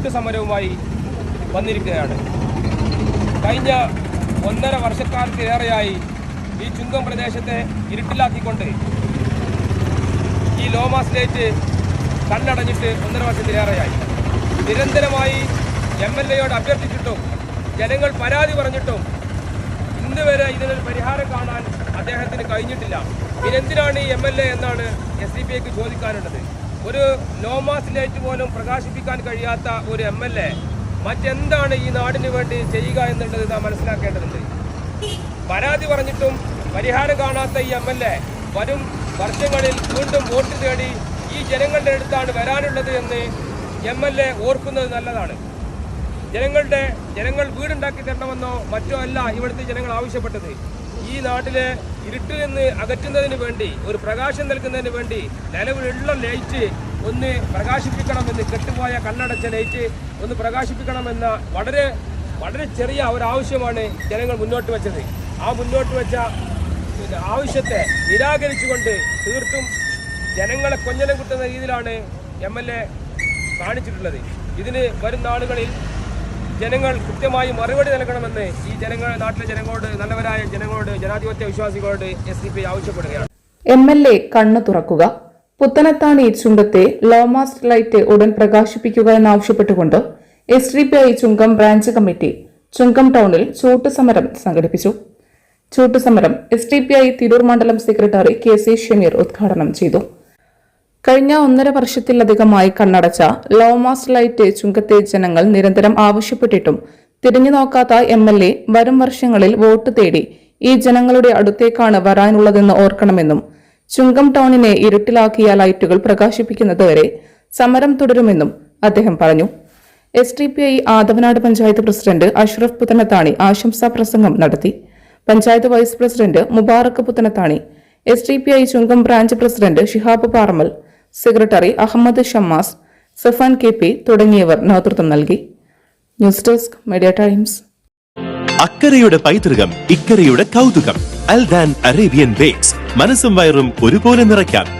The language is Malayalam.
കൂട്ടു സമരവുമായി വന്നിരിക്കുകയാണ്. കഴിഞ്ഞ ഒന്നര വർഷക്കാലത്തിലേറെയായി ഈ ചുങ്കം പ്രദേശത്തെ ഇരുട്ടിലാക്കിക്കൊണ്ട് ഈ ലോമ സ്റ്റേറ്റ് കണ്ണടഞ്ഞിട്ട് ഒന്നര വർഷത്തിലേറെയായി നിരന്തരമായി എം എൽ എയോട് അഭ്യർത്ഥിച്ചിട്ടും ജനങ്ങൾ പരാതി പറഞ്ഞിട്ടും ഇന്ന് വരെ ഇതിനൊരു പരിഹാരം കാണാൻ അദ്ദേഹത്തിന് കഴിഞ്ഞിട്ടില്ല. പിന്നെന്തിനാണ് ഈ എം എൽ എ എന്നാണ് എസ് ഡി പി ഐക്ക് ചോദിക്കാനുള്ളത്? ഒരു ലോമാസ് ലൈറ്റ് പോലും പ്രകാശിപ്പിക്കാൻ കഴിയാത്ത ഒരു എം എൽ എ മറ്റെന്താണ് ഈ നാടിന് വേണ്ടി ചെയ്യുക എന്നുള്ളത് നാം മനസ്സിലാക്കേണ്ടതുണ്ട്. പരാതി പറഞ്ഞിട്ടും പരിഹാരം കാണാത്ത ഈ എം എൽ എ വരും വർഷങ്ങളിൽ വീണ്ടും വോട്ട് തേടി ഈ ജനങ്ങളുടെ അടുത്താണ് വരാനുള്ളത് എന്ന് എം എൽ എ ഓർക്കുന്നത് നല്ലതാണ്. ജനങ്ങളുടെ ജനങ്ങൾ വീടുണ്ടാക്കി തരണമെന്നോ മറ്റോ അല്ല ഇവിടുത്തെ ജനങ്ങൾ ആവശ്യപ്പെട്ടത്. ഈ നാട്ടിലെ ഇരുട്ടിൽ നിന്ന് അകറ്റുന്നതിന് വേണ്ടി ഒരു പ്രകാശം നൽകുന്നതിന് വേണ്ടി നിലവിലുള്ള ലൈറ്റ് ഒന്ന് പ്രകാശിപ്പിക്കണമെന്ന് കെട്ടുപോയ കണ്ണടച്ച ലൈറ്റ് ഒന്ന് പ്രകാശിപ്പിക്കണമെന്ന വളരെ വളരെ ചെറിയ ഒരു ആവശ്യമാണ് ജനങ്ങൾ മുന്നോട്ട് വെച്ചത്. ആ മുന്നോട്ട് വെച്ച ആവശ്യത്തെ നിരാകരിച്ചുകൊണ്ട് തീർത്തും ജനങ്ങളെ കൊഞ്ഞനം കിട്ടുന്ന രീതിയിലാണ് എം എൽ എ കാണിച്ചിട്ടുള്ളത്. ഇതിന് വരും നാളുകളിൽ ജനങ്ങൾ കൃത്യമായി മറുപടി നൽകണമെന്ന് ഈ ജനങ്ങൾ നാട്ടിലെ ജനങ്ങളോട് നല്ലവരായ ജനങ്ങളോട് ജനാധിപത്യ വിശ്വാസികളോട് എസ് ഡി പി ആവശ്യപ്പെടുകയാണ്. എം എൽ എ കണ്ണു തുറക്കുക. പുത്തനത്താണി ചുങ്കത്തെ ലോമാസ്റ്റ് ലൈറ്റ് ഉടൻ പ്രകാശിപ്പിക്കുക എന്നാവശ്യപ്പെട്ടുകൊണ്ട് S D P I Chungam branch committee Chungam ടൗണിൽ ചൂട്ടുസമരം സംഘടിപ്പിച്ചു. ചൂട്ടുസമരം S D P I Tirur മണ്ഡലം സെക്രട്ടറി കെ സി ഷമീർ ഉദ്ഘാടനം ചെയ്തു. കഴിഞ്ഞ ഒന്നര വർഷത്തിലധികമായി കണ്ണടച്ച ലോമാസ് ലൈറ്റ് ചുങ്കത്തെ ജനങ്ങൾ നിരന്തരം ആവശ്യപ്പെട്ടിട്ടും തിരിഞ്ഞു നോക്കാത്ത എം എൽ എ വരും വർഷങ്ങളിൽ വോട്ട് തേടി ഈ ജനങ്ങളുടെ അടുത്തേക്കാണ് വരാനുള്ളതെന്ന് ഓർക്കണമെന്നും ചുങ്കം ടൗണിനെ ഇരുട്ടിലാക്കിയ ലൈറ്റുകൾ പ്രകാശിപ്പിക്കുന്നതുവരെ സമരം തുടരുമെന്നും അദ്ദേഹം പറഞ്ഞു. S D P I Athavanad panchayat president Ashraf Puthanathani ആശംസാ പ്രസംഗം നടത്തി. Panchayat vice president Mubarak Puthanathani S D P I Chungam branch president Shihab Paramal secretary Ahammad Shammas Safan K P തുടങ്ങിയവർ നേതൃത്വം നൽകി. News desk media times. അക്കരയുടെ പൈതൃകം ഇക്കരയുടെ കൗതുകം. Aldan Arabian Bakes. മനസ്സും വയറും ഒരുപോലെ നിറയ്ക്കാം.